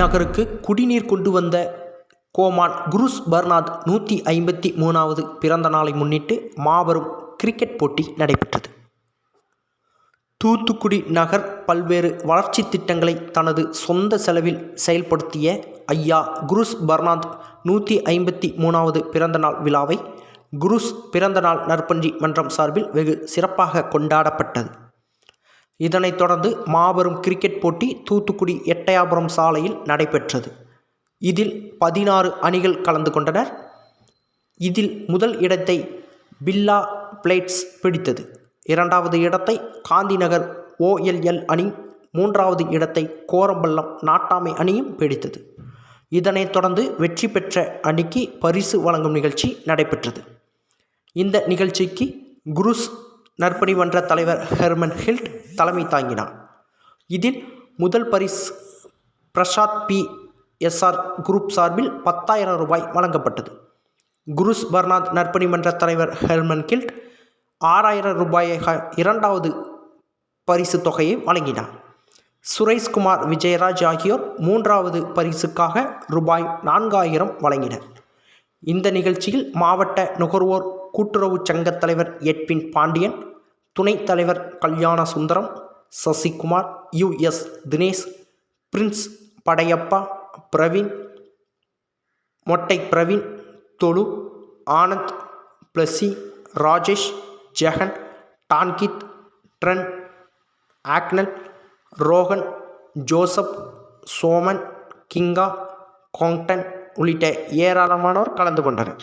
நகருக்கு குடிநீர் கொண்டு வந்த கோமான் குருஸ் பர்னாத் நூற்றி ஐம்பத்தி மூணாவது பிறந்த நாளை முன்னிட்டு மாபெரும் கிரிக்கெட் போட்டி நடைபெற்றது. தூத்துக்குடி நகர் பல்வேறு வளர்ச்சி திட்டங்களை தனது சொந்த செலவில் செயல்படுத்திய ஐயா குருஸ் பர்னாத் நூற்றி ஐம்பத்தி மூணாவது பிறந்தநாள் விழாவை குருஸ் பிறந்தநாள் நற்பன்றி மன்றம் சார்பில் வெகு சிறப்பாக கொண்டாடப்பட்டது. இதனைத் தொடர்ந்து மாபெரும் கிரிக்கெட் போட்டி தூத்துக்குடி எட்டயாபுரம் சாலையில் நடைபெற்றது. இதில் பதினாறு அணிகள் கலந்து கொண்டனர். இதில் முதல் இடத்தை பில்லா பிளேட்ஸ் பிடித்தது. இரண்டாவது இடத்தை காந்திநகர் ஓஎல்எல் அணி மூன்றாவது இடத்தை கோரம்பள்ளம் நாட்டாமை அணியும் பிடித்தது. இதனைத் தொடர்ந்து வெற்றி பெற்ற அணிக்கு பரிசு வழங்கும் நிகழ்ச்சி நடைபெற்றது. இந்த நிகழ்ச்சிக்கு குருஸ் நற்பணி மன்ற தலைவர் ஹெர்மன் ஹில்ட் தலைமை தாங்கினார். இதில் முதல் பரிசு பிரசாத் பி. எஸ்ஆர் குரூப் சார்பில் பத்தாயிரம் ரூபாய் வழங்கப்பட்டது. குருஸ் பர்னாத் நற்பணி மன்ற தலைவர் ஹெர்மன் கில்ட் ஆறாயிரம் ரூபாயாக இரண்டாவது பரிசு தொகையை வழங்கினார். சுரேஷ்குமார் விஜயராஜ் ஆகியோர் மூன்றாவது பரிசுக்காக ரூபாய் நான்காயிரம் வழங்கினர். இந்த நிகழ்ச்சியில் மாவட்ட நுகர்வோர் கூட்டுறவு சங்கத் தலைவர் எட்வின் பாண்டியன் துணைத் தலைவர் Kalyanasundaram Sasikumar U S Dinesh Prince Padayappa Praveen மொட்டை பிரவீன் தொழு ஆனந்த் பிளஸி ராஜேஷ் ஜெகன் டான்கித் ட்ரன் ஆக்னல் ரோகன் ஜோசப் சோமன் கிங்கா கோங்டன் உள்ளிட்ட ஏராளமானோர் கலந்து கொண்டனர்.